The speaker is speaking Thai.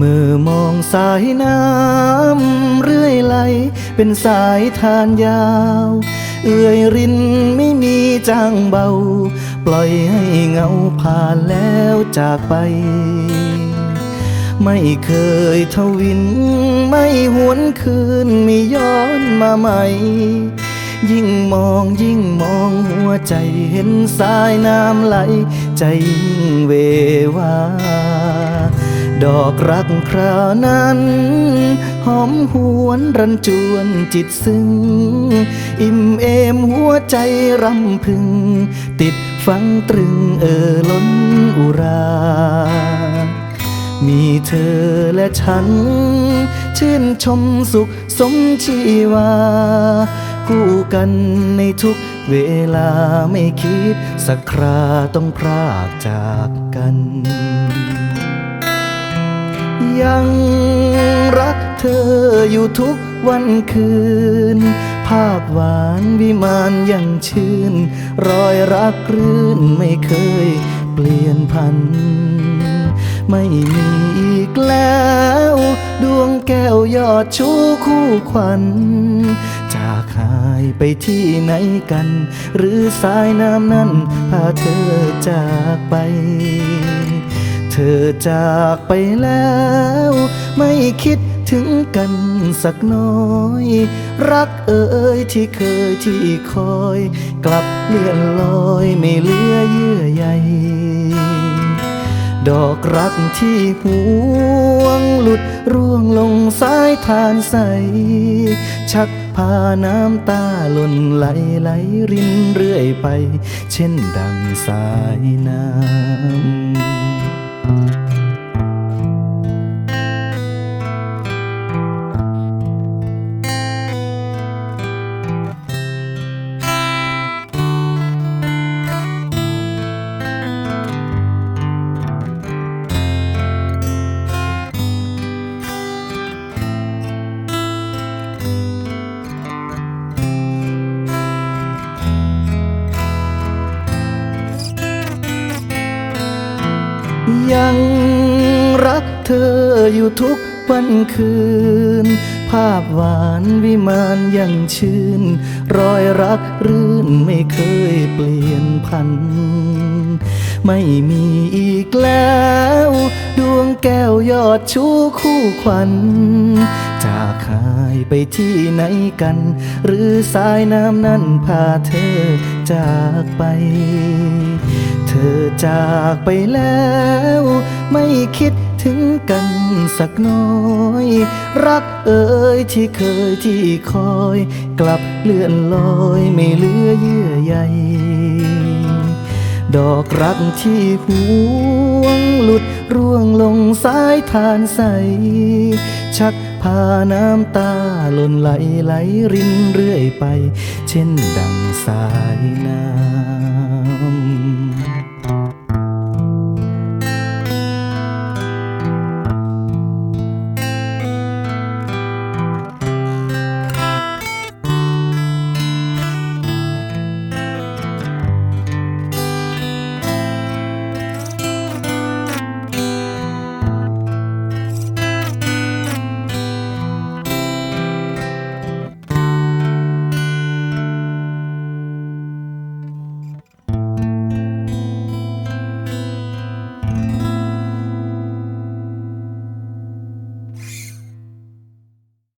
มือมองสายน้ำเรื่อยไหล เป็นสายทานยาว เอื่อยรินไม่มีจางเบา ปล่อยให้เงาผ่านแล้วจากไป ไม่เคยทวิน ไม่หวนคืนไม่ย้อนมาใหม่ ยิ่งมองยิ่งมองหัวใจเห็นสายน้ำไหล ใจยิ่งเววา ดอกรักคราวนั้น หอมหวนรันจวนจิตซึ้ง อิ่มเอมหัวใจรำพึง ติดฟังตรึงเออล้นอุรา มีเธอและฉัน ชื่นชมสุขสมชีวา คู่กันในทุกเวลาไม่คิดสักคราต้องพรากจากกัน ยังรักเธออยู่ทุกวันคืน ภาพหวานวิมานยังชื่น รอยรักรื่นไม่เคยเปลี่ยนพัน ไม่มีอีกแล้ว ดวงแก้วยอดชูคู่ขวัญ จากหายไปที่ไหนกัน หรือสายน้ำนั้นพาเธอจากไป อจากไปแล้ว ไม่คิดถึงกันสักน้อย รักเอ่ยที่เคยที่คอย กลับเลื่อนลอยไม่เหลือเยื่อใยดอกรักที่หวงหลุดร่วงลงสายทานใส ชักพาน้ำตาหล่นไหลไหลรินเรื่อยไป เช่นดังสายน้ำ ยังรักเธออยู่ทุกวันคืน ภาพหวานวิมานยังชื่น รอยรักรื่นไม่เคยเปลี่ยนพัน ไม่มีอีกแล้ว ดวงแก้วยอดชูคู่ขวัญ จากหายไปที่ไหนกัน หรือสายน้ำนั้นพาเธอจากไป อจากไปแล้ว ไม่คิดถึงกันสักน้อย รักเอ่ยที่เคยที่คอย กลับเลื่อนลอยไม่เหลือเยื่อใยดอกรักที่หวงหลุดร่วงลงสายทานใส ชักพาน้ำตาหล่นไหลไหลรินเรื่อยไป เช่นดังสายน้ำ